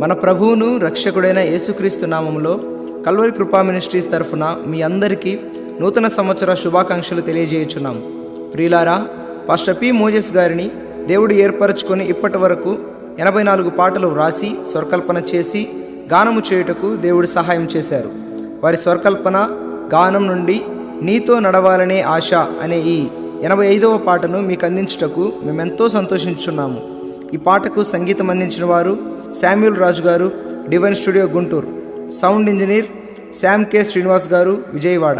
మన ప్రభువును రక్షకుడైన యేసుక్రీస్తు నామంలో కల్వరి కృపా మినిస్ట్రీస్ తరఫున మీ అందరికీ నూతన సంవత్సర శుభాకాంక్షలు తెలియజేయుచున్నాం ప్రియులారా పాస్టర్ పి మోజెస్ గారిని దేవుడు ఏర్పరచుకొని ఇప్పటి వరకు ఎనభై నాలుగు పాటలు వ్రాసి స్వరకల్పన చేసి గానము చేయుటకు దేవుడు సహాయం చేశారు. వారి స్వరకల్పన గానం నుండి నీతో నడవాలనే ఆశ అనే ఈ ఎనభై ఐదవ పాటను మీకు అందించుటకు మేమెంతో సంతోషించున్నాము. ఈ పాటకు సంగీతం అందించిన వారు Samuel Raju garu divine studio Guntur. Sound engineer Sam K Srinivas garu Vijayawada.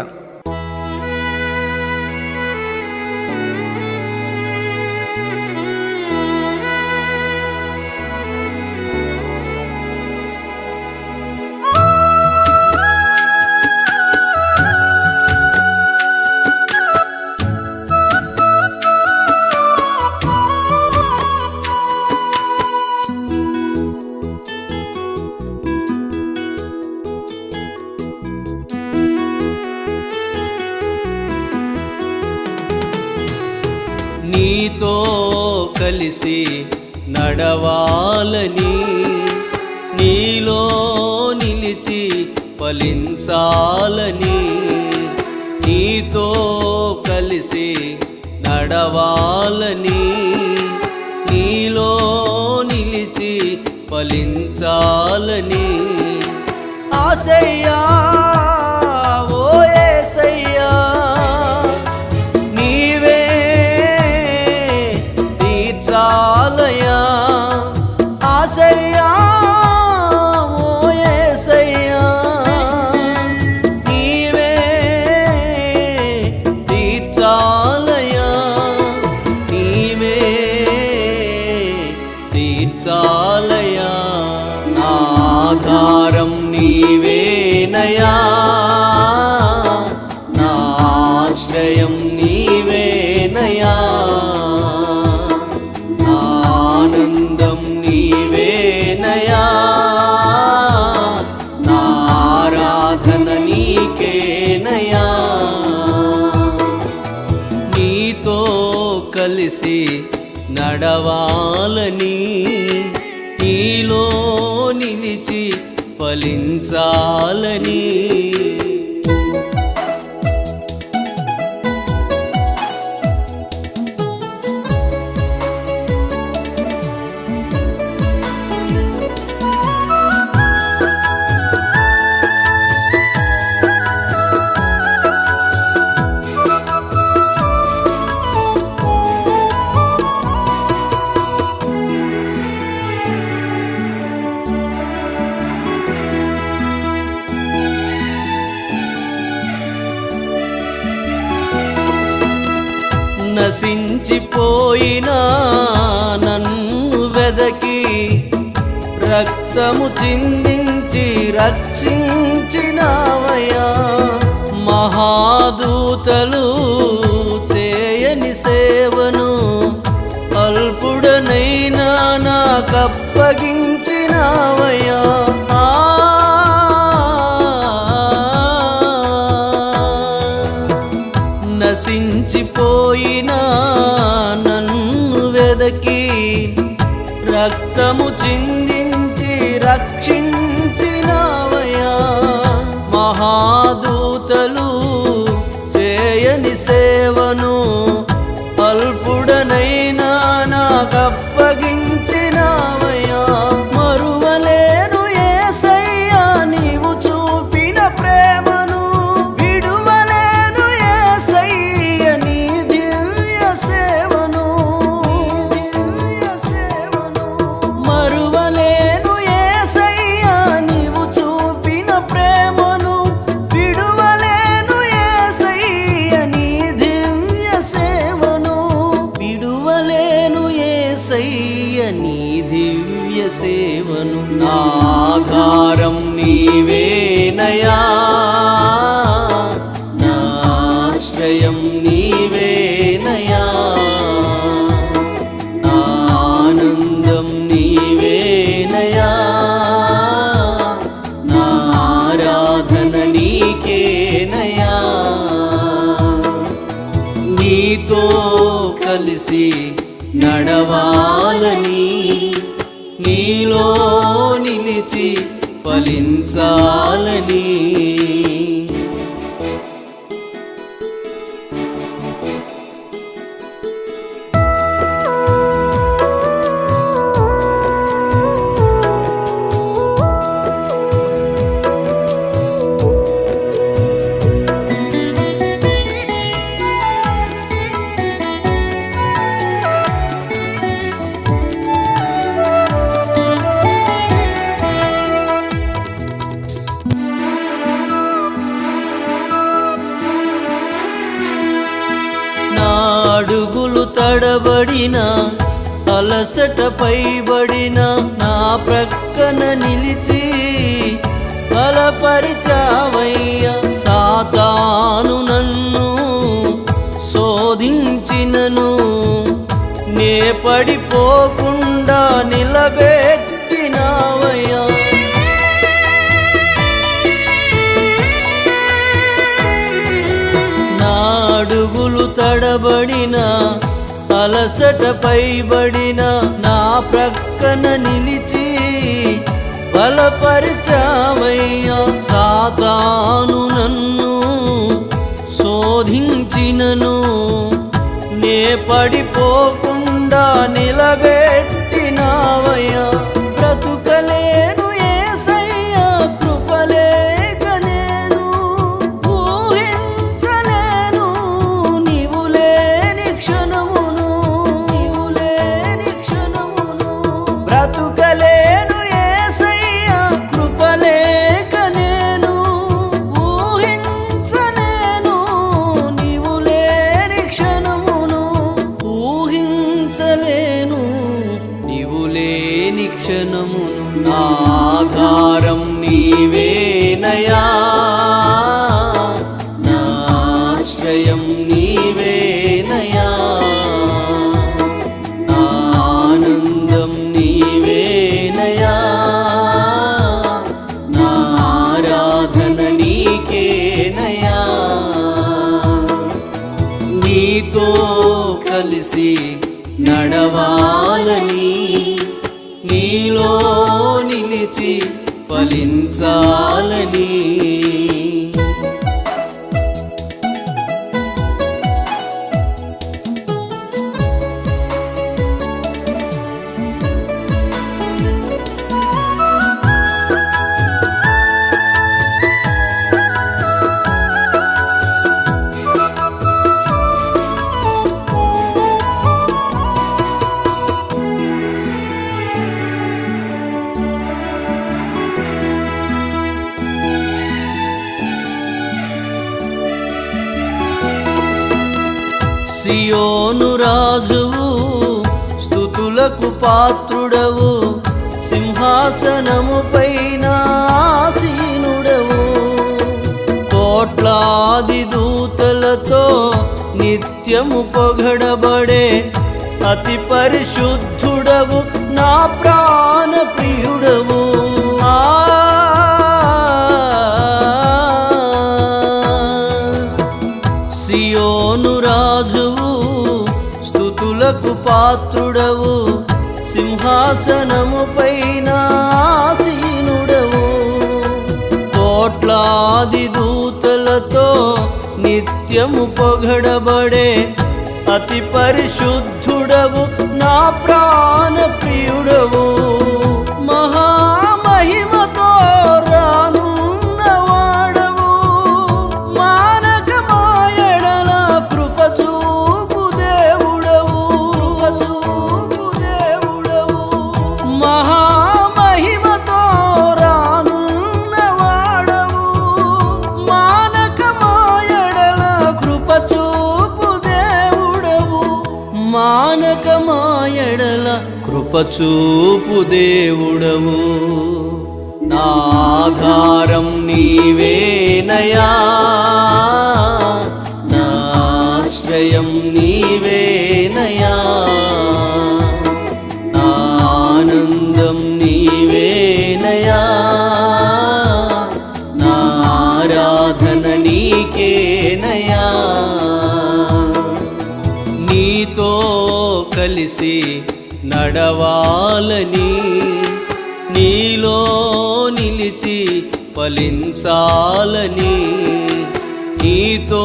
నీతో కలిసి నడవాలని నీలో నిలిచి ఫలించాలని నీతో కలిసి నడవాలని నీలో నిలిచి ఫలించాలని ఆనందం నీవేనయా నా ఆరాధన నీకేనయా నీతో కలిసి నడవాలని నీలో నిలిచి ఫలించాలని నశించిపోయినా నన్ను వెదకి రక్తము చిందించి రక్షించి రక్తము చింది నా ఆధారం నిలిచి ఫలించాలని అడుగులు తడబడిన అలసట పైబడిన నా ప్రక్కన నిలిచి బలపరిచావయ్య సాతాను నన్ను శోధించినను. నే పడిపోకుండా మొదట పైబడిన నా ప్రక్కన నిలిచి బలపరిచావు. లేని క్షణమును ఆధారం నీవేనయా నా ఆశ్రయం నీవేనయా ఆనందం నీవేనయా నా ఆరాధన నీకేనయా నీతో కలిసి నడవాలని నీలో నిలిచి ఫలించాలని సియోను రాజువు స్థుతులకు పాత్రుడవు సింహాసనము పైన ఆసీనుడవు. కోట్లాది దూతలతో నిత్యము పొగడబడే అతి పరిశుద్ధుడవు నా ప్రా సింహాసనము పైన ఆసీనుడవు. కోట్లాది దూతలతో నిత్యము పొగడబడే అతి పరిశుద్ధుడవు. నా ప్రాణ ప్రియుడవు కృపచూపు దేవుడవు. నా ఆధారం నీవేనయా నా ఆశ్రయం నీవేనయా నా ఆనందం నీవేనయా నా ఆరాధన నీకేనయా నీతో కలిసి నడవాలని నీలో నిలిచి ఫలించాలని నీతో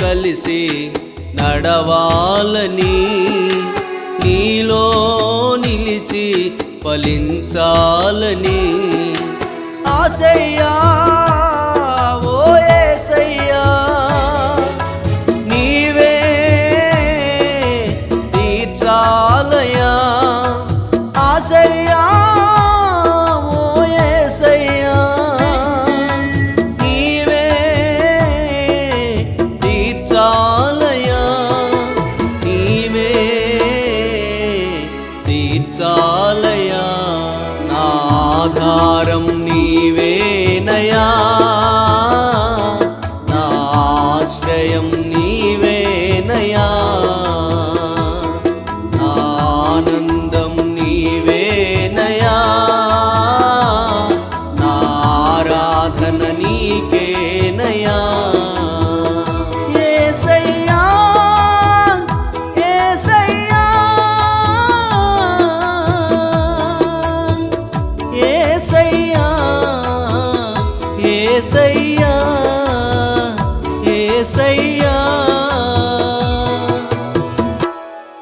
కలిసి నడవాలని నీలో నిలిచి ఫలించాలని ఆశయ్యా చాలయా? నా ఆధారం నీవేనయా? నా ఆశ్రయం నీవేనయా? నా ఆనందం నీవేనయా? నా ఆరాధన నీకేనయా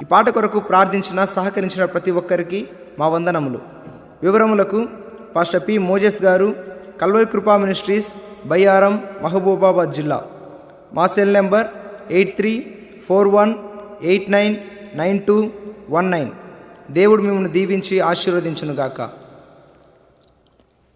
ఈ పాట కొరకు ప్రార్థించిన సహకరించిన ప్రతి ఒక్కరికి మా వందనములు. వివరములకు పాస్టర్ పి మోజెస్ గారు కల్వరి కృపా మినిస్ట్రీస్ బయ్యారం మహబూబాబాద్ జిల్లా. మా cell number eight three four one eight nine nine two one nine. దేవుడు మిమ్మల్ని దీవించి ఆశీర్వదించునుగాక.